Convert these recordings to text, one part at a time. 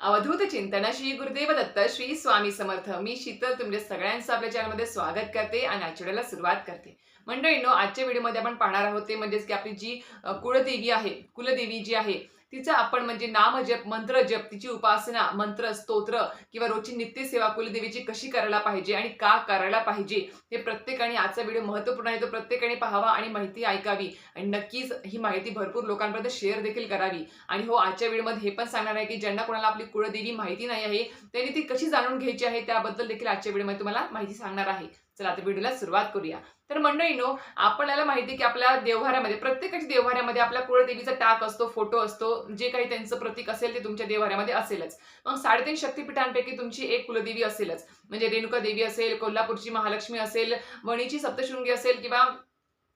अवधूत चिंतन श्री गुरुदेव दत्त श्री स्वामी समर्थ. मी शीतल तुमच्या सगळ्यांचं आपल्या चॅनलमध्ये स्वागत करते आणि आठवड्याला सुरुवात करते. मंडळीनो आजच्या व्हिडिओमध्ये आपण पाहणार आहोत ते म्हणजेच की आपली जी कुळदेवी आहे कुलदेवी जी आहे तिचं आपण म्हणजे नामजप मंत्र जप तिची उपासना मंत्र स्तोत्र किंवा रोजची नित्यसेवा कुलदेवीची कशी करायला पाहिजे आणि का करायला पाहिजे हे प्रत्येकाने आजचा व्हिडिओ महत्त्वपूर्ण आहे. तो प्रत्येकाने पाहावा आणि माहिती ऐकावी. आणि नक्कीच ही माहिती भरपूर लोकांपर्यंत शेअर देखील करावी. आणि हो आजच्या व्हिडिओमध्ये हे पण सांगणार आहे की ज्यांना कोणाला आपली कुळदेवी माहिती नाही आहे त्यांनी ती कशी जाणून घ्यायची आहे त्याबद्दल देखील आजच्या व्हिडिओमध्ये तुम्हाला माहिती सांगणार आहे. चला तर व्हिडिओला सुरुवात करूया. तर मंडळीनो आपल्याला माहिती की आपल्या देवहाऱ्यामध्ये प्रत्येकाच्या देवहाऱ्यामध्ये आपल्या कुळदेवीचा टाक असतो फोटो असतो जे काही त्यांचं प्रतीक असेल ते तुमच्या देवहाऱ्यामध्ये असेलच. मग साडेतीन शक्तीपीठांपैकी तुमची एक कुलदेवी असेलच. म्हणजे रेणुका देवी असेल कोल्हापूरची महालक्ष्मी असेल वणीची सप्तशृंगी असेल किंवा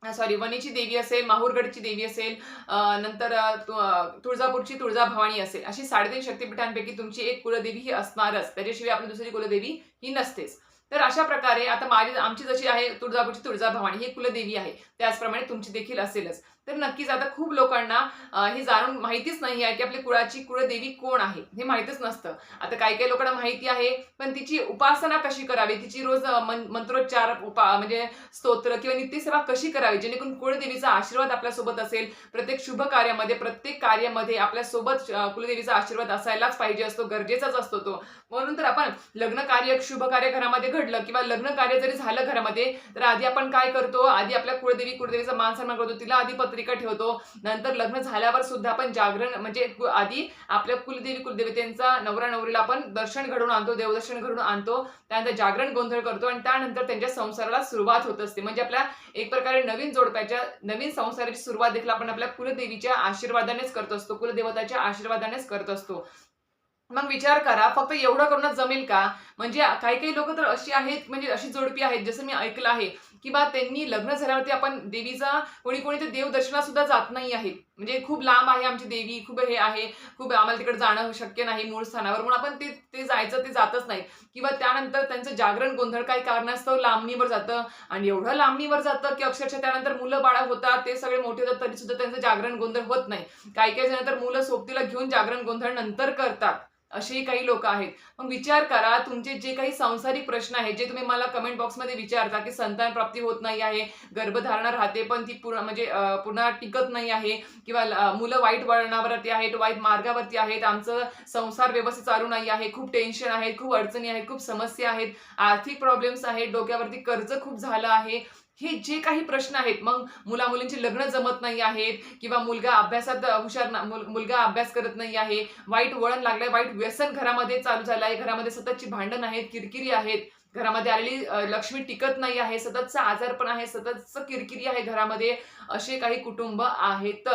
सॉरी वणीची देवी असेल माहूरगडची देवी असेल नंतर तुळजापूरची तुळजाभवानी असेल. अशी साडेतीन शक्तीपीठांपैकी तुमची एक कुलदेवी ही असणारच. त्याच्याशिवाय आपली दुसरी कुलदेवी ही नसतेच. तर अशा प्रकारे आता माझी आमची जशी आहे तुळजापूरची तुळजाभवानी ही कुलदेवी आहे. त्याचप्रमाणे तुमची देखील असेलच. तर नक्कीच आता खूप लोकांना हे जाणून माहितीच नाही आहे की आपली कुळाची कुळदेवी कोण आहे हे माहितीच नसतं. आता काही काही लोकांना माहिती आहे पण तिची उपासना कशी करावी? तिची रोज मन- मंत्रोच्चार उपा म्हणजे स्तोत्र किंवा नित्यसेवा कशी करावी? जेणेकरून कुळदेवीचा आशीर्वाद आपल्यासोबत असेल. प्रत्येक शुभ कार्यामध्ये प्रत्येक कार्यामध्ये आपल्यासोबत कुळदेवीचा कुलदेवीचा आशीर्वाद असायलाच पाहिजे असतो गरजेचाच असतो तो. म्हणून तर आपण लग्न कार्य शुभ कार्य घरामध्ये घडलं किंवा लग्न कार्य जरी झालं घरामध्ये तर आधी आपण काय करतो? आधी आपल्या कुळदेवी कुळदेवीचा मान सन्मान करतो. तिला आधी पत्रिका ठेवतो. नंतर लग्न झाल्यावर सुद्धा आपण जागरण म्हणजे आधी आपल्या कुलदेवी कुलदेवतेंचा नवरा नवरीला आपण दर्शन घडवून आणतो देवदर्शन घडवून आणतो. त्यानंतर जागरण गोंधळ करतो आणि त्यानंतर त्यांच्या संसाराला सुरुवात होत असते. म्हणजे आपल्या एक प्रकारे नवीन जोडप्याच्या नवीन संसाराची सुरुवात देखील आपण आपल्या कुलदेवीच्या आशीर्वादानेच करत असतो. कुलदेवताच्या आशीर्वादानेच करत असतो. मग विचार करा फक्त एवढं करूनच जमेल का? म्हणजे काही काही लोक तर अशी आहेत म्हणजे अशी जोडपी आहेत जसं मी ऐकलं आहे. किंवा त्यांनी लग्न झाल्यावरती आपण देवीचा कोणी कोणी ते देवदर्शनात सुद्धा जात नाही आहेत. म्हणजे खूप लांब आहे आमची देवी खूप हे आहे खूप आम्हाला तिकडे जाणं शक्य नाही मूळ स्थानावर. म्हणून आपण ते ते जायचं ते जातच नाही. किंवा त्यानंतर त्यांचं जागरण गोंधळ काही कारणास्तव लांबणीवर जातं. आणि एवढं लांबणीवर जातं की अक्षरशः त्यानंतर मुलं बाळा होतात ते सगळे मोठे होतात तरी सुद्धा त्यांचं जागरण गोंधळ होत नाही. काही काही जण तर मुलं सोबतीला घेऊन जागरण गोंधळ नंतर करतात. असेही काही लोक आहेत. मग विचार करा तुमचे जे काही सांसारिक प्रश्न आहेत जे तुम्ही मला कमेंट बॉक्समध्ये विचारता की संतान प्राप्ती होत नाही आहे गर्भधारणा राहते पण ती पूर्ण म्हणजे पुन्हा टिकत नाही आहे किंवा मुलं वाईट वळणावरती आहेत वाईट मार्गावरती आहेत आमचं संसार व्यवस्थित चालू नाही आहे खूप टेन्शन आहे खूप अडचणी आहेत खूप समस्या आहेत आर्थिक प्रॉब्लेम्स आहेत डोक्यावरती कर्ज खूप झालं आहे हे जे काही प्रश्न आहेत मग मुला मुलींची लग्न जमत नाही आहेत किंवा मुलगा अभ्यासात हुशार ना- मुल- मुलगा अभ्यास करत नाही आहे वाईट वळण लागलंय वाईट व्यसन घरामध्ये चालू झालं आहे घरामध्ये सततची भांडण आहेत किरकिरी आहेत घरामध्ये आलेली लक्ष्मी टिकत नाही आहे सततचा आजारपण आहे सततचं किरकिरी आहे घरामध्ये असे काही कुटुंब आहेत.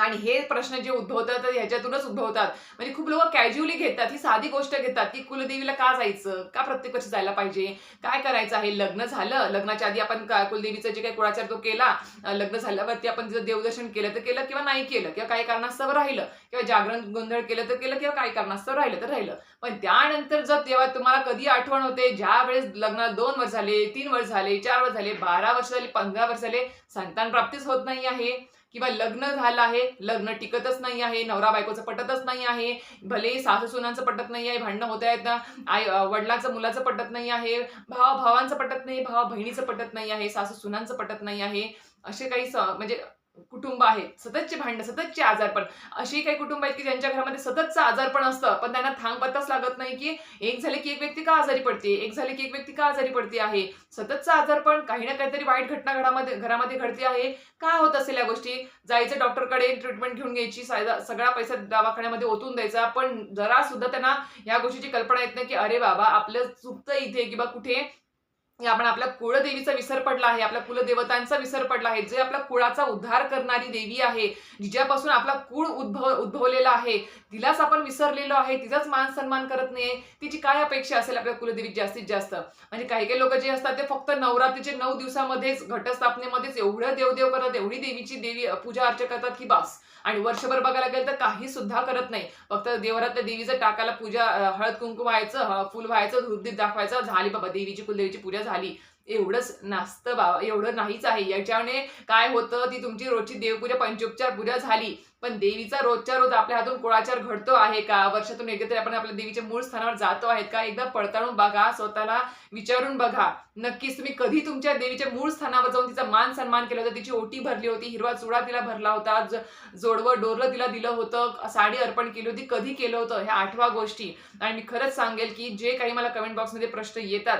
आणि हे प्रश्न जे उद्भवतात ह्याच्यातूनच उद्भवतात. म्हणजे खूप लोक कॅज्युअली घेतात ही साधी गोष्ट घेतात की कुलदेवीला का जायचं? का प्रत्येक वर्षी जायला पाहिजे? काय करायचं आहे? लग्न झालं लग्नाच्या आधी आपण कुलदेवीचं कुलदेवीचा जे काही कुळाचार तो केला लग्न झाल्यावरती आपण तिचं देवदर्शन केलं तर केलं किंवा नाही केलं? किंवा काही कारणास्तव राहिलं? किंवा जागरण गोंधळ केलं तर केलं? किंवा काही कारणास्तव राहिलं तर राहिलं. पण त्यानंतर जर तेव्हा तुम्हाला कधी आठवण होते ज्या वेळेस लग्नाला दोन वर्ष झाले तीन वर्ष झाले चार वर्ष झाले बारा वर्ष झाले पंधरा वर्ष झाले संतान प्राप्तीच होत नाही आहे. किंवा लग्न झालं आहे लग्न टिकतच नाही आहे नवरा बायकोचं पटतच नाही आहे भले सासू सुनांचं पटत नाही आहे भांडणं होत आहेत आई वडिलांचं मुलाचं पटत नाही आहे भाव भावांचं पटत नाही भाव बहिणीचं पटत नाही आहे सासू सुनांचं पटत नाही आहे असे काही स- म्हणजे कुटुंब आहेत सततचे भांडणं सततचे आजारपण. अशी काही कुटुंब आहेत की ज्यांच्या घरामध्ये सततचं आजारपण असतं पण त्यांना थांग पत्ताच लागत नाही की एक झाले की एक व्यक्ती का आजारी पडते एक झाले की एक व्यक्ती का आजारी पडते आहे. सततचं आजारपण काही ना काहीतरी वाईट घटना घरामध्ये घरामध्ये घडते आहे. का होत असेल या गोष्टी? जायचं डॉक्टरकडे ट्रीटमेंट घेऊन घ्यायची सायदा- सगळा पैसा दवाखान्यामध्ये ओतून द्यायचा पण जरा सुद्धा त्यांना या गोष्टीची कल्पना येत नाही की अरे बाबा आपलं चुकतं इथे किंवा कुठे. आपण आपल्या कुळदेवीचा विसर पडला आहे आपल्या कुलदेवतांचा विसर पडला आहे जे आपल्या कुळाचा उद्धार करणारी देवी आहे जिच्यापासून आपला कुळ उद्भव उद्भवलेला आहे तिलाच आपण विसरलेलो आहे तिचाच मान सन्मान करत नाही तिची काय अपेक्षा असेल आपल्या कुलदेवी जास्तीत जास्त? म्हणजे काही काही लोक जे असतात ते फक्त नवरात्रीचे नऊ दिवसामध्येच घटस्थापनेमध्येच एवढं देवदेव करतात एवढी देवीची देवी पूजा अर्चा करतात की बास. आणि वर्षभर बघायला गेलं तर काही सुद्धा करत नाही. फक्त देवरातल्या देवीचं टाकाला पूजा हळद कुंकू व्हायचं फुल व्हायचं धूपदीप दाखवायचं झाली बाबा देवीची कुलदेवीची पूजा झाली. एवढंच नास्तं बाबा एवढं नाहीच आहे. याच्याने काय होतं ती तुमची रोजची देवपूजा पंचोपचार पूजा झाली. पण देवीचा रोजच्या रोज आपल्या हातून कुळाचार घडतो आहे का? वर्षातून एकदा आपण आपल्या देवीच्या मूळ स्थानावर जातो आहेत का? एकदा पडताळून बघा स्वतःला विचारून बघा. नक्कीच तुम्ही कधी तुमच्या देवीच्या मूळ स्थानावर जाऊन तिचा मान सन्मान केला होता? तिची ओटी भरली होती हिरवा चुडा तिला भरला होता जोडवं डोरलं तिला दिलं होतं साडी अर्पण केली होती कधी केलं होतं? ह्या आठवा गोष्टी. आणि मी खरंच सांगेल की जे काही मला कमेंट बॉक्समध्ये प्रश्न येतात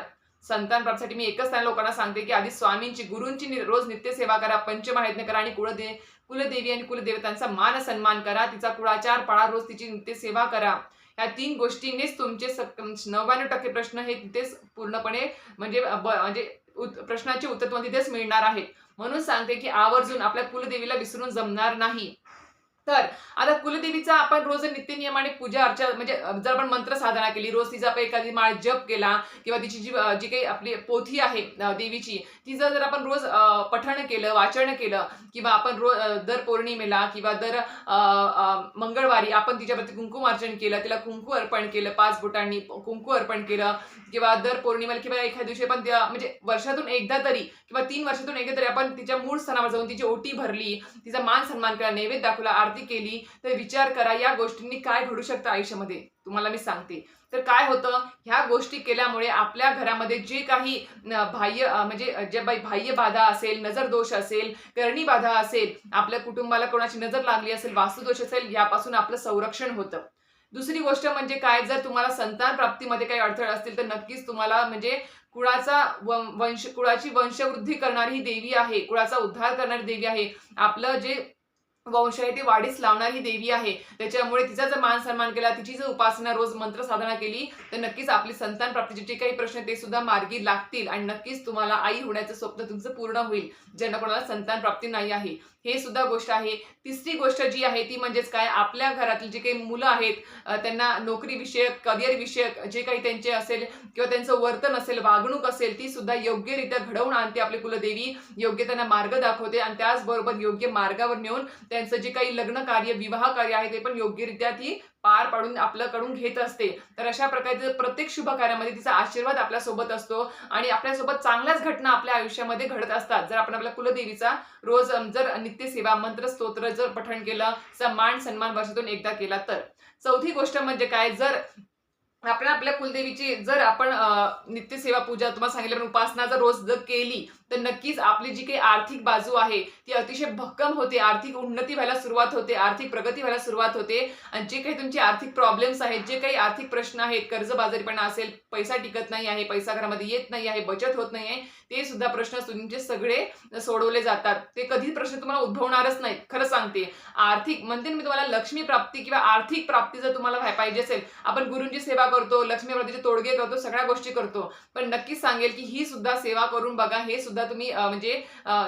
संतान प्राप्तीसाठी मी एकच त्या लोकांना सांगते की आधी स्वामींची गुरूंची नि- रोज नित्य सेवा करा पंचमहायज्ञ करा आणि कुळदे कुलदेवी आणि कुलदेवतांचा मान सन्मान करा तिचा कुळाचार पाळा रोज तिची नित्य सेवा करा. या तीन गोष्टींनीच तुमचे म्हणजे नव्याण्णव टक्के प्रश्न हे तिथेच पूर्णपणे म्हणजे ब- म्हणजे उत- प्रश्नाचे उत्तर तुम्हाला तिथेच मिळणार आहेत. म्हणून सांगते की आवर्जून आपल्या कुलदेवीला विसरून जमणार नाही. तर आता कुलदेवीचा आपण रोज नित्यनियमाने पूजा अर्चा म्हणजे जर आपण मंत्र साधना केली रोज तिचा आपण एखादी माळ जप केला किंवा तिची जी जी काही आपली पोथी आहे देवीची तिचं जर आपण रोज पठण केलं वाचन केलं किंवा आपण रोज दर पौर्णिमेला किंवा दर मंगळवारी आपण तिच्यावरती कुंकुम अर्चन केलं तिला कुंकू अर्पण केलं पाच बोटांनी कुंकू अर्पण केलं किंवा दर पौर्णिमेला किंवा एखाद्या दिवशी आपण त्या म्हणजे वर्षातून एकदा तरी किंवा तीन वर्षातून एकदा तरी आपण तिच्या मूळ स्थानावर जाऊन तिची ओटी भरली तिचा मान सन्मान केला नैवेद्य दाखवला आरती केली तर विचार करा या गोष्टींनी काय घडू शकतं आयुष्यामध्ये. तुम्हाला मी सांगते. तर काय होतं ह्या गोष्टी केल्यामुळे आपल्या घरामध्ये जे काही बाह्य म्हणजे जे बाई बाह्य बाधा असेल नजर दोष असेल करणी बाधा असेल आपल्या कुटुंबाला कोणाची नजर लागली असेल वास्तुदोष असेल यापासून आपलं संरक्षण होतं. दुसरी गोष्ट म्हणजे काय जर तुम्हाला संतान प्राप्तीमध्ये काही अडथळे असतील तर नक्कीच तुम्हाला म्हणजे कुळाचा वंश कुळाची वंशवृद्धी करणारी ही देवी आहे कुळाचा उद्धार करणारी देवी आहे. आपलं जे वंश आहे ती वाढीस लावणारी देवी आहे. त्याच्यामुळे तिचा जर मान सन्मान केला तिची जर उपासना रोज मंत्र साधना केली तर नक्कीच आपली संतान प्राप्तीचे जे काही प्रश्न ते सुद्धा मार्गी लागतील. आणि नक्कीच तुम्हाला आई होण्याचं स्वप्न तुमचं पूर्ण होईल. ज्यांना कोणाला संतान प्राप्ती नाही आहे. हे सुद्धा गोष्ट आहे. तिसरी गोष्ट जी आहे ती म्हणजेच काय? आपल्या घरातील जे काही मुलं आहेत त्यांना नोकरी विषयक करिअर विषयक जे काही त्यांचे असेल किंवा त्यांचं वर्तन असेल वागणूक असेल ती सुद्धा योग्यरित्या घडवून आणते आपली कुलदेवी. योग्य त्यांना मार्ग दाखवते आणि त्याचबरोबर योग्य मार्गावर नेऊन त्यांचं जे काही लग्न कार्य विवाह कार्य आहे ते पण योग्यरित्या ती पार पाडून आपल्याकडून घेत असते तर अशा प्रकारे प्रत्येक शुभ कार्यामध्ये तिचा आशीर्वाद आपल्यासोबत असतो आणि आपल्यासोबत चांगल्याच घटना आपल्या आयुष्यामध्ये घडत असतात. जर आपण आपल्या कुलदेवीचा रोज जर नित्यसेवा मंत्र स्तोत्र जर पठण केलं सन्मान सन्मान वर्षातून एकदा केला तर. चौथी गोष्ट म्हणजे काय? जर आपण आपल्या कुलदेवीची जर आपण नित्यसेवा पूजा तुम्हाला सांगितलं उपासना जर रोज जर केली तर नक्कीच आपली जी काही आर्थिक बाजू आहे ती अतिशय भक्कम होते. आर्थिक उन्नती व्हायला सुरुवात होते आर्थिक प्रगती व्हायला सुरुवात होते. आणि जे काही तुमचे आर्थिक प्रॉब्लेम्स आहेत जे काही आर्थिक प्रश्न आहेत कर्जबाजारीपणा असेल पैसा टिकत नाही आहे पैसा घरामध्ये येत नाही आहे बचत होत नाही आहे ते सुद्धा प्रश्न तुमचे सगळे सोडवले जातात. ते कधी प्रश्न तुम्हाला उद्भवणारच नाहीत. खरं सांगते आर्थिक म्हणते मी तुम्हाला लक्ष्मी प्राप्ती किंवा आर्थिक प्राप्ती जर तुम्हाला व्हाय पाहिजे असेल आपण गुरुंची सेवा करतो लक्ष्मी प्राप्तीचे तोडगे करतो सगळ्या गोष्टी करतो. पण नक्कीच सांगेल की ही सुद्धा सेवा करून बघा हे सुद्धा तुम्ही म्हणजे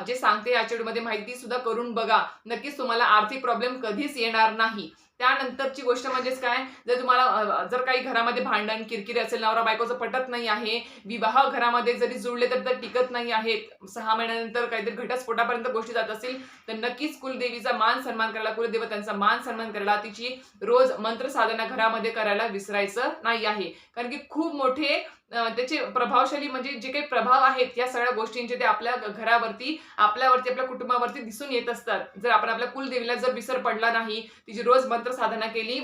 जे सांगते या मध्ये माहिती सुद्धा करून बघा. नक्कीच तुम्हाला आर्थिक प्रॉब्लेम कधीच येणार नाही. त्यानंतरची गोष्ट म्हणजेच काय? जर तुम्हाला जर काही घरामध्ये भांडण किरकिरी असेल नवरा बायकोचं पटत नाही आहे विवाह घरामध्ये जरी जुळले तर तर टिकत नाही आहेत सहा महिन्यानंतर काहीतरी घटस्फोटापर्यंत गोष्टी जात असतील तर नक्कीच कुलदेवीचा मान सन्मान करायला कुलदेवतांचा मान सन्मान करायला तिची रोज मंत्र साधना घरामध्ये करायला विसरायचं नाही आहे. कारण की खूप मोठे त्याचे प्रभावशाली म्हणजे जे काही प्रभाव आहेत या सगळ्या गोष्टींचे ते आपल्या घरावरती आपल्यावरती आपल्या कुटुंबावरती दिसून येत असतात. जर आपण आपल्या कुलदेवीला जर विसर पडला नाही तिची रोज मंत्र साधना केली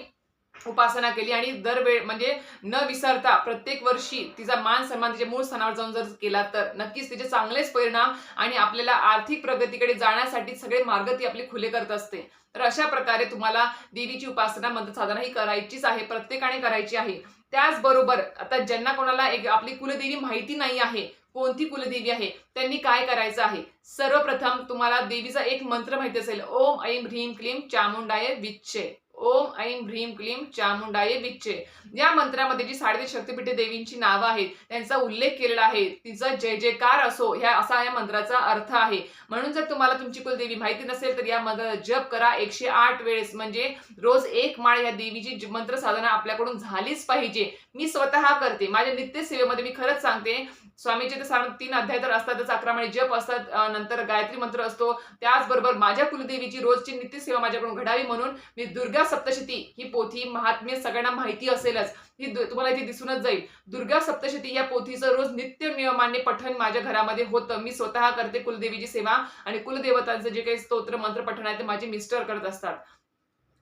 उपासना केली आणि दरवेळ म्हणजे न विसरता प्रत्येक वर्षी तिचा मान सन्मान तिच्या मूळ स्थानावर जाऊन जर केला तर नक्कीच तिचे चांगलेच परिणाम आणि आपल्याला आर्थिक प्रगतीकडे जाण्यासाठी सगळे मार्ग ती आपले खुले करत असते. तर अशा प्रकारे तुम्हाला देवीची उपासना मंत्र साधना ही करायचीच आहे प्रत्येकाने करायची आहे. त्याचबरोबर आता ज्यांना कोणाला एक आपली कुलदेवी माहिती नाही आहे कोणती कुलदेवी आहे त्यांनी काय करायचं आहे? सर्वप्रथम तुम्हाला देवीचा एक मंत्र माहिती असेल ओम ऐम ह्रीम क्लीम चामुंडाय विच्छे ओम ऐम भ्रीम क्लीम चामुंडाये विच्छे या मंत्रामध्ये जी साडेतीन शक्तीपीठे देवींची नावं आहेत त्यांचा उल्लेख केलेला आहे तिचा जय जयकार असो ह्या असा या मंत्राचा अर्थ आहे. म्हणून जर तुम्हाला तुमची कुलदेवी माहिती नसेल तर या मंत्र जप करा एकशे आठ वेळेस. म्हणजे रोज एक माळ या देवीची मंत्र साधना आपल्याकडून झालीच पाहिजे. मी स्वतः करते. माझ्या नित्य सेवेमध्ये मी खरंच सांगते स्वामीचे तर तीन अध्याय तर असतातच अकरा माळे जप असतात नंतर गायत्री मंत्र असतो. त्याचबरोबर माझ्या कुलदेवीची रोजची नित्य सेवा माझ्याकडून घडावी म्हणून मी दुर्गा सप्तशती ही पोथी महात्म्य सगळ्यांना माहिती असेलच. ही तुम्हाला इथे दिसूनच जाईल. दुर्गा सप्तशती या पोथीचं रोज नित्य नियमाने पठण माझ्या घरामध्ये होतं. मी स्वतः करते कुलदेवीची सेवा आणि कुलदेवतांचं जे काही स्तोत्र मंत्र पठण आहे ते माझे मिस्टर करत असतात.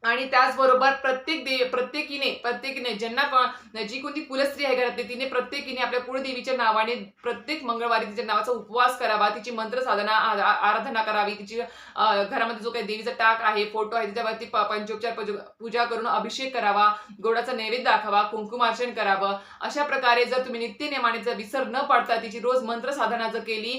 आणि त्याचबरोबर प्रत्येक दे प्रत्येकीने प्रत्येकीने ज्यांना जी कोणती कुलस्त्री आहे घरातली तिने प्रत्येकीने आपल्या कुळदेवीच्या नावाने प्रत्येक मंगळवारी तिच्या नावाचा उपवास करावा तिची मंत्र साधना आराधना करावी तिची घरामध्ये जो काही देवीचा टाक आहे फोटो आहे त्याच्यावरती पंचोपचार पूजा करून अभिषेक करावा गोडाचा नैवेद्य दाखवा कुंकुमार्चन करावं अशा प्रकारे जर तुम्ही नित्यनियमाने जर विसर न पाडता तिची रोज मंत्र साधना जर केली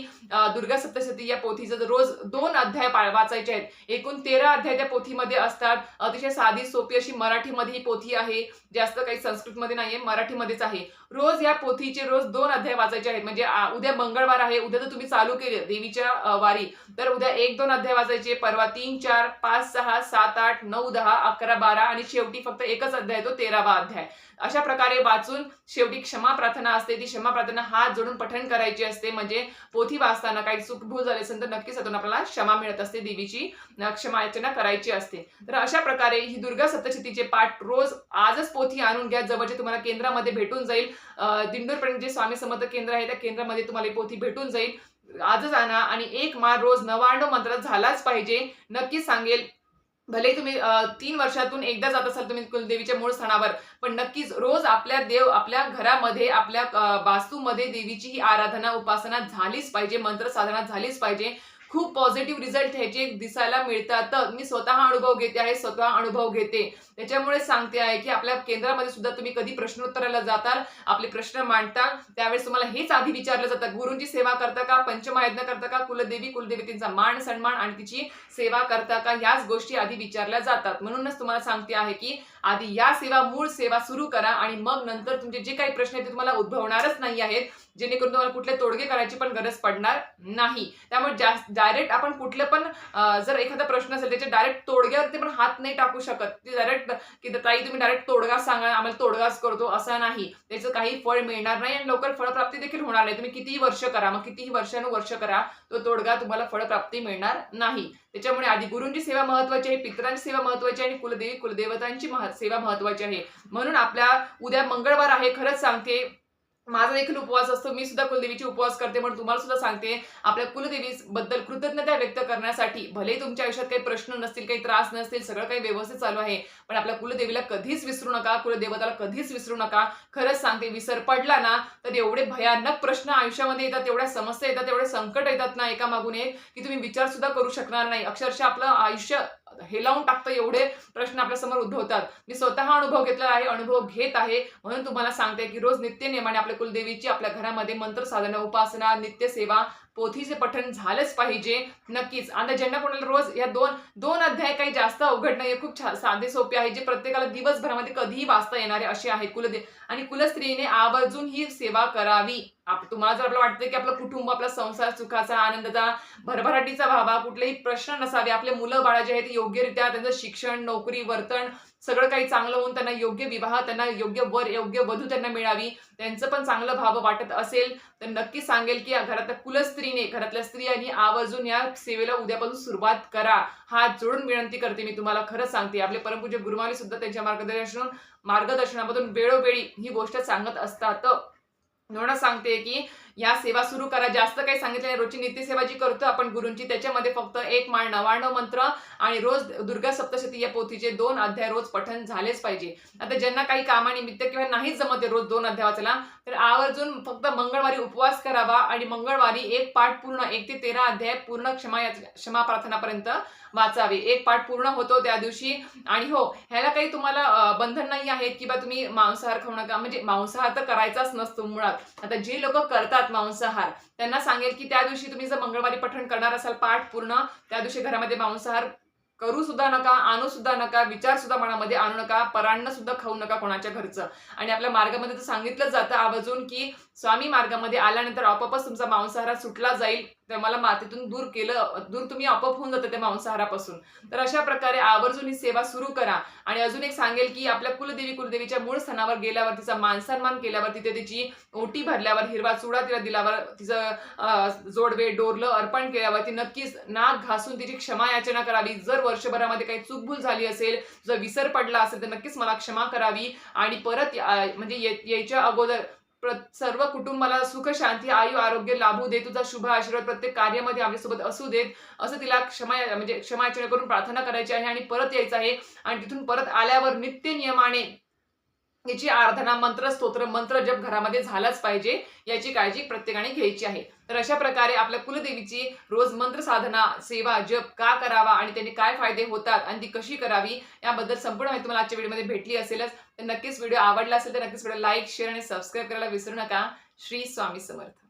दुर्गा सप्तशती या पोथीचं जर रोज दोन अध्याय पा- वाचायचे आहेत एकूण तेरा अध्याय त्या पोथीमध्ये असतात अतिशय साधी सोपी अशी मराठीमध्ये ही पोथी आहे. जास्त काही संस्कृतमध्ये नाहीये मराठीमध्येच आहे. रोज या पोथीचे रोज दोन अध्याय वाचायचे आहेत. म्हणजे उद्या मंगळवार आहे उद्या जर तुम्ही चालू केले देवीच्या वारी. तर उद्या एक दोन अध्याय वाचायचे परवा तीन चार पाच सहा सात आठ नऊ दहा अकरा बारा आणि शेवटी फक्त एकच अध्याय तो तेरावा अध्याय. अशा प्रकारे वाचून शेवटी क्षमा प्रार्थना असते. ती क्षमा प्रार्थना हात जोडून पठण करायची असते. म्हणजे पोथी वाचताना काही चूक भूल झाली असेल तर नक्कीच त्यातून आपल्याला क्षमा मिळत असते. देवीची क्षमायाचना क्षमा करायची असते. तर अशा प्रकारे ही दुर्गा सप्तशतीचे पाठ रोज आजच पोथी आणून घ्या. जवळचे तुम्हाला केंद्रामध्ये भेटून जाईल. दिंडोरपर्यंत जे स्वामी समर्थ केंद्र आहे त्या केंद्रामध्ये तुम्हाला पोथी भेटून जाईल. आजच आणा आणि एक मार रोज नवांडो मंत्र झालाच पाहिजे नक्की सांगेल. भले तुम्ही तीन वर्षातून एकदा जात असाल तुम्ही कुलदेवीच्या मूळ स्थानावर पण नक्कीच रोज आपल्या देव आपल्या घरामध्ये आपल्या वास्तूमध्ये देवीची ही आराधना उपासना झालीच पाहिजे मंत्र साधना झालीच पाहिजे. खूप पॉझिटिव्ह रिझल्ट ह्याचे दिसायला मिळतात. मी स्वतः अनुभव घेते आहे स्वतः अनुभव घेते. त्याच्यामुळे सांगते आहे की आपल्या केंद्रामध्ये सुद्धा तुम्ही कधी प्रश्नोत्तराला जाताल आपले प्रश्न मांडता त्यावेळेस तुम्हाला हेच आधी विचारलं जातं. गुरुंची सेवा करता का पंचमहायज्ञ करता का कुलदेवी कुलदेवतींचा मान सन्मान आणि तिची सेवा करता का ह्याच गोष्टी आधी विचारल्या जातात. म्हणूनच तुम्हाला सांगते आहे की आधी या सेवा मूळ सेवा सुरू करा आणि मग नंतर तुमचे जे काही प्रश्न आहेत ते तुम्हाला उद्भवणारच नाही आहेत जेणेकरून तुम्हाला कुठले तोडगे करायची पण गरज पडणार नाही. त्यामुळे जास्त डायरेक्ट आपण कुठले पण जर एखादा प्रश्न असेल त्याच्या डायरेक्ट तोडग्यावरती पण हात नाही टाकू शकत. ते डायरेक्ट की ताई तुम्ही डायरेक्ट तोडगा सांगा आम्हाला तोडगाच करतो असा नाही. त्याचं काही फळ मिळणार नाही आणि लवकर फळप्राप्ती देखील होणार नाही. तुम्ही कितीही वर्ष करा मग कितीही वर्षानुवर्ष करा तो तोडगा तुम्हाला फळप्राप्ती मिळणार नाही. त्याच्यामुळे आधी गुरूंची सेवा महत्वाची आहे पितरांची सेवा महत्वाची आहे आणि कुलदेवी कुलदेवतांची सेवा महत्वाची आहे. म्हणून आपल्या उद्या मंगळवार आहे खरंच सांगते माझा देखील उपवास असतो. मी सुद्धा कुलदेवीची उपवास करते म्हणून तुम्हाला सुद्धा सांगते. आपल्या कुलदेवी बद्दल कृतज्ञता व्यक्त करण्यासाठी भले तुमच्या आयुष्यात काही प्रश्न नसतील काही त्रास नसतील सगळं काही व्यवस्थित चालू आहे पण आपल्या कुलदेवीला कधीच विसरू नका कुलदेवताला कधीच विसरू नका. खरंच सांगते विसर पडला ना तर एवढे भयानक प्रश्न आयुष्यामध्ये येतात एवढ्या समस्या येतात एवढे संकट येतात ना एका मागून एक की तुम्ही विचार सुद्धा करू शकणार नाही. अक्षरशः आपलं आयुष्य हेलावून टाकतं एवढे प्रश्न आपल्यासमोर उद्भवतात. मी स्वतः अनुभव घेतलेला आहे अनुभव घेत आहे. म्हणून तुम्हाला सांगते की रोज नित्य नेमाने आपल्या कुलदेवीची आपल्या घरामध्ये मंत्र साधना उपासना नित्य सेवा पोथीचे पठण झालंच पाहिजे. नक्कीच. आता ज्यांना कोणाला रोज या दोन दोन अध्याय काही जास्त अवघड नाही खूप छान साधे सोपे आहे जे प्रत्येकाला दिवसभरामध्ये कधीही वाचता येणारे असे आहेत कुलदेव. आणि कुलस्त्रीने आवर्जून ही सेवा करावी. आप तुम्हाला जर आपलं वाटतं की आपलं कुटुंब आपला संसार सुखाचा आनंदाचा भरभराटीचा व्हावा कुठलेही प्रश्न नसावे. आपले मुलं बाळा जे आहेत ते योग्यरित्या त्यांचं शिक्षण नोकरी वर्तन सगळं काही चांगलं होऊन त्यांना योग्य विवाह त्यांना योग्य वर योग्य वधू त्यांना मिळावी त्यांचं पण चांगलं भाव वाटत असेल तर नक्की सांगेल की घरातल्या कुलस्त्रीने घरातल्या स्त्रियांनी आवर्जून या सेवेला उद्यापासून सुरुवात करा. हात जोडून विनंती करते मी तुम्हाला खरंच सांगते. आपले परमपूज्य गुरुमाली सुद्धा त्यांच्या मार्गदर्शन मार्गदर्शनामधून वेळोवेळी ही गोष्ट सांगत असतात. म्हणूनच सांगते की या सेवा सुरू करा. जास्त काही सांगितलं नाही. रोजची नित्यसेवा जी करतो आपण गुरुंची त्याच्यामध्ये फक्त एक माळ नवाण्णव मंत्र आणि रोज दुर्गा सप्तशती या पोथीचे दोन अध्याय रोज पठन झालेच पाहिजे. आता ज्यांना काही कामानिमित्त किंवा नाहीच जमत आहे रोज दोन अध्याय वाचला तर आवर्जून फक्त मंगळवारी उपवास करावा आणि मंगळवारी एक पाठ पूर्ण एक ते तेरा अध्याय पूर्ण क्षमा क्षमा प्रार्थनापर्यंत वाचावे. एक पाठ पूर्ण होतो त्या दिवशी आणि हो ह्याला काही तुम्हाला बंधन नाही आहेत किंवा तुम्ही मांसाहार खाऊ नका. म्हणजे मांसाहार तर करायचाच नसतो मुळात. आता जे लोक करतात मांसाहार. त्यांना सांगेल की त्या दिवशी तुम्ही जर मंगळवारी पठण करणार असाल पाठ पूर्ण त्या दिवशी घरामध्ये मांसाहार करू सुद्धा नका आणू सुद्धा नका विचार सुद्धा मनामध्ये आणू नका परांना सुद्धा खाऊ नका कोणाच्या घरचं. आणि आपल्या मार्गामध्ये तर सांगितलं जातं आवर्जून की स्वामी मार्गामध्ये आल्यानंतर आपोआपच तुमचा मांसाहारा सुटला जाईल. तर मला मातीतून दूर केलं दूर तुम्ही आपोआप होऊन जातं त्या मांसाहारापासून. तर अशा प्रकारे आवर्जून ही सेवा सुरू करा. आणि अजून एक सांगेल की आपल्या कुलदेवी कुलदेवीच्या मूळ स्थानावर गेल्यावर तिचा मानसन्मान केल्यावर तिथे तिची ओटी भरल्यावर हिरवा चुडा तिला दिल्यावर तिचं जोडवे डोरलं अर्पण केल्यावर ती नक्कीच नाक घासून तिची क्षमा याचना करावी. जर वर्षभरामध्ये काही चूकभूल झाली असेल जर विसर पडला असेल तर नक्कीच मला क्षमा करावी. आणि परत म्हणजे ये- यायच्या अगोदर सर्व कुटुंबाला सुख शांती आयु आरोग्य लाभू दे तुझा शुभ आशीर्वाद प्रत्येक कार्यामध्ये आमच्यासोबत असू देत. असं तिला क्षमा म्हणजे क्षमाचरण करून प्रार्थना करायची आहे आणि परत यायचं आहे. आणि तिथून परत आल्यावर नित्य नियमाने याची आराधना मंत्र स्तोत्र मंत्र जप घरामध्ये झालाच पाहिजे याची काळजी प्रत्येकाने घ्यायची आहे. तर अशा प्रकारे आपल्या कुलदेवीची रोज मंत्र साधना सेवा जप का करावा आणि त्याने काय फायदे होतात आणि ती कशी करावी याबद्दल संपूर्ण माहिती तुम्हाला आजच्या व्हिडिओमध्ये भेटली असेलच. तर नक्कीच व्हिडिओ आवडला असेल तर नक्कीच व्हिडिओ लाईक शेअर आणि सबस्क्राईब करायला विसरू नका. श्री स्वामी समर्थ.